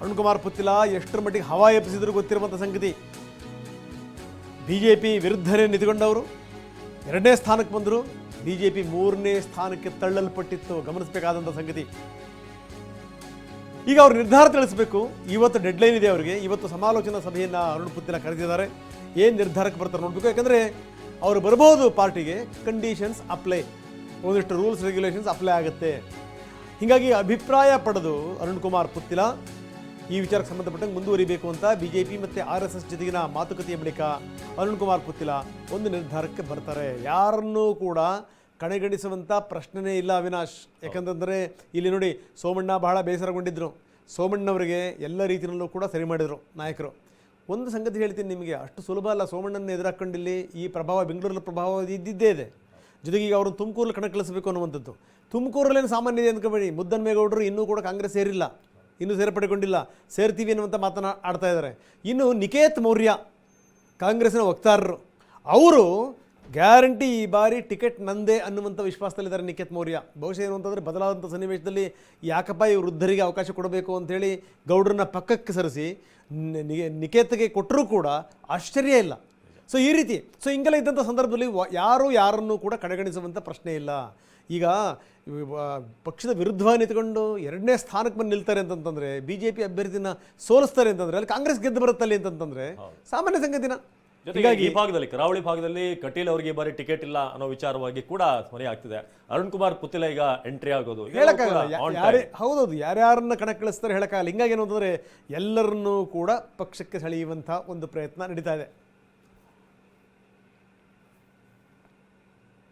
ಅರುಣ್ ಕುಮಾರ್ ಪುತ್ತಿಲ ಎಷ್ಟರ ಮಟ್ಟಿಗೆ ಹವಾ ಎಪ್ಪಿಸಿದ್ರು ಗೊತ್ತಿರುವಂಥ ಸಂಗತಿ. ಬಿ ಜೆ ಪಿ ವಿರುದ್ಧನೇ ನಿಂತುಕೊಂಡವರು. ಎರಡನೇ ಸ್ಥಾನಕ್ಕೆ ಬಂದರು. ಬಿ ಜೆ ಪಿ ಮೂರನೇ ಸ್ಥಾನಕ್ಕೆ ತಳ್ಳಲ್ಪಟ್ಟಿತ್ತು. ಗಮನಿಸಬೇಕಾದಂಥ ಸಂಗತಿ. ಈಗ ಅವರು ನಿರ್ಧಾರ ತಿಳಿಸಬೇಕು. ಇವತ್ತು ಡೆಡ್ಲೈನ್ ಇದೆ ಅವರಿಗೆ. ಇವತ್ತು ಸಮಾಲೋಚನಾ ಸಭೆಯನ್ನು ಅರುಣ್ ಪುತ್ತಿಲ ಕರೆದಿದ್ದಾರೆ. ಏನು ನಿರ್ಧಾರಕ್ಕೆ ಬರ್ತಾರೆ ನೋಡಬೇಕು. ಯಾಕಂದರೆ ಅವರು ಬರ್ಬೋದು ಪಾರ್ಟಿಗೆ. ಕಂಡೀಷನ್ಸ್ ಅಪ್ಲೈ ಒಂದಿಷ್ಟು ರೂಲ್ಸ್ ರೆಗ್ಯುಲೇಷನ್ಸ್ ಅಪ್ಲೈ ಆಗುತ್ತೆ. ಹೀಗಾಗಿ ಅಭಿಪ್ರಾಯ ಪಡೆದು ಅರುಣ್ ಕುಮಾರ್ ಪುತ್ತಿಲ ಈ ವಿಚಾರಕ್ಕೆ ಸಂಬಂಧಪಟ್ಟಂಗೆ ಮುಂದುವರಿಬೇಕು ಅಂತ ಬಿಜೆಪಿ ಮತ್ತು ಆರ್ ಎಸ್ ಎಸ್ ಜೊತೆಗಿನ ಮಾತುಕತೆಯ ಬಳಿಕ ಅರುಣ್ ಕುಮಾರ್ ಪುತ್ತಿಲ ಒಂದು ನಿರ್ಧಾರಕ್ಕೆ ಬರ್ತಾರೆ. ಯಾರನ್ನೂ ಕೂಡ ಕಡೆಗಣಿಸುವಂಥ ಪ್ರಶ್ನೆನೇ ಇಲ್ಲ ಅವಿನಾಶ್. ಯಾಕಂತಂದರೆ ಇಲ್ಲಿ ನೋಡಿ ಸೋಮಣ್ಣ ಬಹಳ ಬೇಸರಗೊಂಡಿದ್ದರು ಸೋಮಣ್ಣವರಿಗೆ ಎಲ್ಲ ರೀತಿಯಲ್ಲೂ ಕೂಡ ಸರಿ ಮಾಡಿದರು ನಾಯಕರು. ಒಂದು ಸಂಗತಿ ಹೇಳ್ತೀನಿ ನಿಮಗೆ. ಅಷ್ಟು ಸುಲಭ ಅಲ್ಲ ಸೋಮಣ್ಣನ ಎದುರಾಕೊಂಡಿಲ್ಲಿ. ಈ ಪ್ರಭಾವ ಬೆಂಗಳೂರಲ್ಲಿ ಪ್ರಭಾವ ಇದ್ದಿದ್ದೇ ಇದೆ. ಜೊತೆಗೆ ಈಗ ಅವ್ರನ್ನ ತುಮಕೂರಲ್ಲಿ ಕಣಕ್ಕಿಳಿಸಬೇಕು ಅನ್ನುವಂಥದ್ದು. ತುಮಕೂರಲ್ಲೇನು ಸಾಮಾನ್ಯ ಇದೆ ಅಂದ್ಕೊಬೇಡಿ. ಮುದ್ದನ್ಮೇಗೌಡರು ಇನ್ನೂ ಕೂಡ ಕಾಂಗ್ರೆಸ್ ಸೇರಿಲ್ಲ. ಇನ್ನೂ ಸೇರ್ಪಡೆಗೊಂಡಿಲ್ಲ. ಸೇರ್ತೀವಿ ಅನ್ನುವಂಥ ಮಾತನ್ನು ಆಡ್ತಾ ಇದ್ದಾರೆ. ಇನ್ನು ನಿಕೇತ್ ಮೌರ್ಯ ಕಾಂಗ್ರೆಸ್ನ ವಕ್ತಾರರು, ಅವರು ಗ್ಯಾರಂಟಿ ಈ ಬಾರಿ ಟಿಕೆಟ್ ನಂದೇ ಅನ್ನುವಂಥ ವಿಶ್ವಾಸದಲ್ಲಿದ್ದಾರೆ ನಿಕೇತ್ ಮೌರ್ಯ. ಬಹುಶಃ ಏನು ಅಂತಂದರೆ ಬದಲಾದಂಥ ಸನ್ನಿವೇಶದಲ್ಲಿ ಯಾಕಪ್ಪ ಈ ವೃದ್ಧರಿಗೆ ಅವಕಾಶ ಕೊಡಬೇಕು ಅಂತೇಳಿ ಗೌಡ್ರನ್ನ ಪಕ್ಕಕ್ಕೆ ಸರಿಸಿ ನಿಕೇತ್ಗೆ ಕೊಟ್ಟರೂ ಕೂಡ ಆಶ್ಚರ್ಯ ಇಲ್ಲ. ಸೊ ಈ ರೀತಿ ಸೊ ಹಿಂಗೆಲ್ಲ ಇದ್ದಂಥ ಸಂದರ್ಭದಲ್ಲಿ ಯಾರು ಯಾರನ್ನು ಕೂಡ ಕಡೆಗಣಿಸುವಂಥ ಪ್ರಶ್ನೆ ಇಲ್ಲ. ಈಗ ಪಕ್ಷದ ವಿರುದ್ಧ ನಿಂತ್ಕೊಂಡು ಎರಡನೇ ಸ್ಥಾನಕ್ಕೆ ಬಂದು ನಿಲ್ತಾರೆ ಅಂತಂತಂದರೆ ಬಿ ಜೆ ಪಿ ಅಭ್ಯರ್ಥಿನ ಸೋಲಿಸ್ತಾರೆ ಅಂತಂದರೆ ಅಲ್ಲಿ ಕಾಂಗ್ರೆಸ್ ಗೆದ್ದು ಬರುತ್ತಲ್ಲಿ ಅಂತಂತಂದರೆ ಸಾಮಾನ್ಯ ಸಂಗತಿನ ಜೊತೆಗಾಗಿ ಈ ಭಾಗದಲ್ಲಿ ಕರಾವಳಿ ಭಾಗದಲ್ಲಿ ಕಟೀಲ್ ಅವರಿಗೆ ಬಾರಿ ಟಿಕೆಟ್ ಇಲ್ಲ ಅನ್ನೋ ವಿಚಾರವಾಗಿ ಕೂಡ ಮನೆ ಆಗ್ತಿದೆ ಅರುಣ್ ಕುಮಾರ್ ಪುತ್ತಿಲ ಈಗ ಎಂಟ್ರಿ ಆಗೋದು. ಹೌದೌದು ಯಾರ್ಯಾರನ್ನ ಕಣಕ್ಕಿಳಿಸ್ತಾರೆ ಹೇಳಕ್ಕಾಗಲ್ಲ. ಹಿಂಗಾಗಿ ಏನು ಅಂತಂದ್ರೆ ಎಲ್ಲರನ್ನೂ ಕೂಡ ಪಕ್ಷಕ್ಕೆ ಸೆಳೆಯುವಂತಹ ಒಂದು ಪ್ರಯತ್ನ ನಡೀತಾ ಇದೆ.